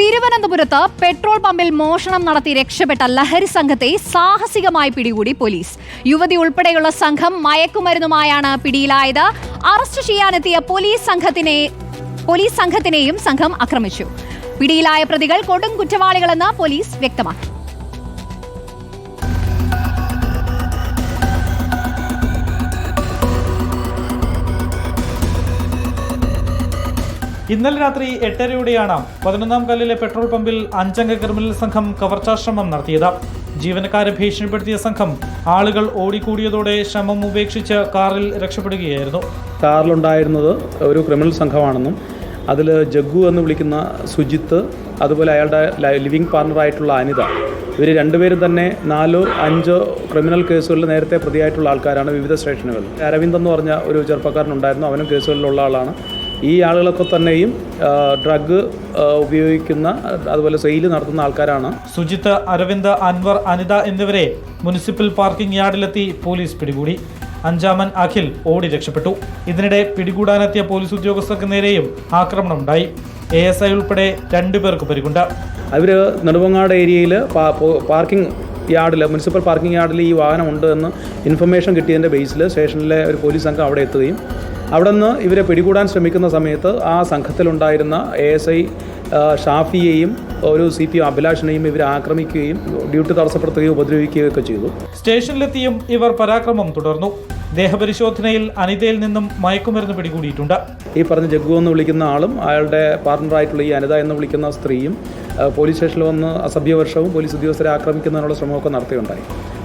തിരുവനന്തപുരത്ത് പെട്രോൾ പമ്പിൽ മോഷണം നടത്തി രക്ഷപ്പെട്ട ലഹരി സംഘത്തെ സാഹസികമായി പിടികൂടി പോലീസ്. യുവതി ഉൾപ്പെടെയുള്ള സംഘം മയക്കുമരുന്നുമായാണ് പിടിയിലായത്. അറസ്റ്റ് ചെയ്യാനെത്തിയ പോലീസ് സംഘത്തിനെ പോലീസ് സംഘത്തിനെയും സംഘം ആക്രമിച്ചു. പിടിയിലായ പ്രതികൾ കൊടും കുറ്റവാളികളെന്ന് പോലീസ് വ്യക്തമാക്കി. ഇന്നലെ രാത്രി എട്ടരയോടെയാണ് പതിനൊന്നാം കല്ലിലെ പെട്രോൾ പമ്പിൽ അഞ്ചംഗ ക്രിമിനൽ സംഘം കവർച്ചാശ്രമം നടത്തിയത്. ജീവനക്കാരെ ഭീഷണിപ്പെടുത്തിയ സംഘം ആളുകൾ ഓടിക്കൂടിയതോടെ ശ്രമം ഉപേക്ഷിച്ച് കാറിൽ രക്ഷപ്പെടുകയായിരുന്നു. കാറിലുണ്ടായിരുന്നത് ഒരു ക്രിമിനൽ സംഘമാണെന്നും അതിൽ ജഗ്ഗു എന്ന് വിളിക്കുന്ന സുജിത്ത് അതുപോലെ അയാളുടെ ലിവിംഗ് പാർട്ണറായിട്ടുള്ള അനിത ഇവർ രണ്ടുപേരും തന്നെ നാലോ അഞ്ചോ ക്രിമിനൽ കേസുകളിൽ നേരത്തെ പ്രതിയായിട്ടുള്ള ആൾക്കാരാണ് വിവിധ സ്റ്റേഷനുകളിൽ. അരവിന്ദ് എന്ന് പറഞ്ഞ ഒരു ചെറുപ്പക്കാരനുണ്ടായിരുന്നു. അവനും കേസുകളിലുള്ള ആളാണ്. ഈ ആളുകളൊക്കെ തന്നെയും ഡ്രഗ് ഉപയോഗിക്കുന്ന അതുപോലെ സെയിൽ നടത്തുന്ന ആൾക്കാരാണ്. സുജിത്ത് അരവിന്ദ് അൻവർ അനിത എന്നിവരെ മുനിസിപ്പൽ പാർക്കിംഗ് യാർഡിലെത്തി പോലീസ് പിടികൂടി. അഞ്ചാമൻ അഖിൽ ഓടി രക്ഷപ്പെട്ടു. ഇതിനിടെ പിടികൂടാനെത്തിയ പോലീസ് ഉദ്യോഗസ്ഥർക്ക് നേരെയും ആക്രമണമുണ്ടായി. എ എസ് ഐ ഉൾപ്പെടെ രണ്ടുപേർക്ക് പരിക്കുണ്ട്. അവർ നെടുമങ്ങാട് ഏരിയയിൽ പാർക്കിംഗ് യാർഡിൽ മുനിസിപ്പൽ പാർക്കിംഗ് യാർഡിൽ ഈ വാഹനം ഉണ്ട് എന്ന് ഇൻഫർമേഷൻ കിട്ടിയതിന്റെ ബേസിൽ സ്റ്റേഷനിലെ ഒരു പോലീസ് സംഘം അവിടെ എത്തുകയും അവിടെ നിന്ന് ഇവരെ പിടികൂടാൻ ശ്രമിക്കുന്ന സമയത്ത് ആ സംഘത്തിലുണ്ടായിരുന്ന എ എസ് ഐ ഷാഫിയെയും ഒരു സി പി അഭിലാഷിനെയും ഇവർ ആക്രമിക്കുകയും ഡ്യൂട്ടി തടസ്സപ്പെടുത്തുകയും ഉപദ്രവിക്കുകയും ഒക്കെ ചെയ്തു. സ്റ്റേഷനിലെത്തിയും ഇവർ പരാക്രമം തുടർന്നു. ദേഹപരിശോധനയിൽ അനിതയിൽ നിന്നും മയക്കുമരുന്ന് പിടികൂടിയിട്ടുണ്ട്. ഈ പറഞ്ഞ ജഗ്ഗു എന്ന് വിളിക്കുന്ന ആളും അയാളുടെ പാർട്ണറായിട്ടുള്ള ഈ അനിത എന്ന് വിളിക്കുന്ന സ്ത്രീയും പോലീസ് സ്റ്റേഷനിൽ വന്ന് അസഭ്യവർഷവും പോലീസ് ഉദ്യോഗസ്ഥരെ ആക്രമിക്കുന്നതിനുള്ള ശ്രമമൊക്കെ നടത്തിയുണ്ടായി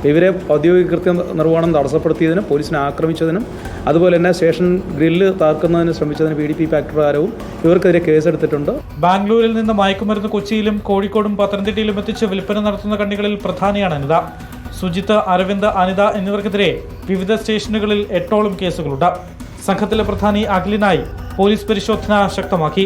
ഇവരെ ഔദ്യോഗിക കൃത്യ നിർവഹണം തടസ്സപ്പെടുത്തിയതിനും പോലീസിനെ ആക്രമിച്ചതിനും അതുപോലെ തന്നെ സ്റ്റേഷൻ ഗ്രില്ല് താക്കുന്നതിന് ശ്രമിച്ചതിന് പി ഡി പി ഫാക്ട് പ്രകാരവും ഇവർക്കെതിരെ കേസെടുത്തിട്ടുണ്ട്. ബാംഗ്ലൂരിൽ നിന്ന് മയക്കുമരുന്ന് കൊച്ചിയിലും കോഴിക്കോടും പത്തനംതിട്ടയിലും എത്തിച്ച് വിൽപ്പന നടത്തുന്ന കണ്ണികളിൽ പ്രധാനിയാണ് അനിത. സുജിത്ത് അരവിന്ദ് അനിത എന്നിവർക്കെതിരെ വിവിധ സ്റ്റേഷനുകളിൽ എട്ടോളം കേസുകളുണ്ട്. സംഘത്തിലെ പ്രധാനി അഖിലിനായി പോലീസ് പരിശോധന ശക്തമാക്കി.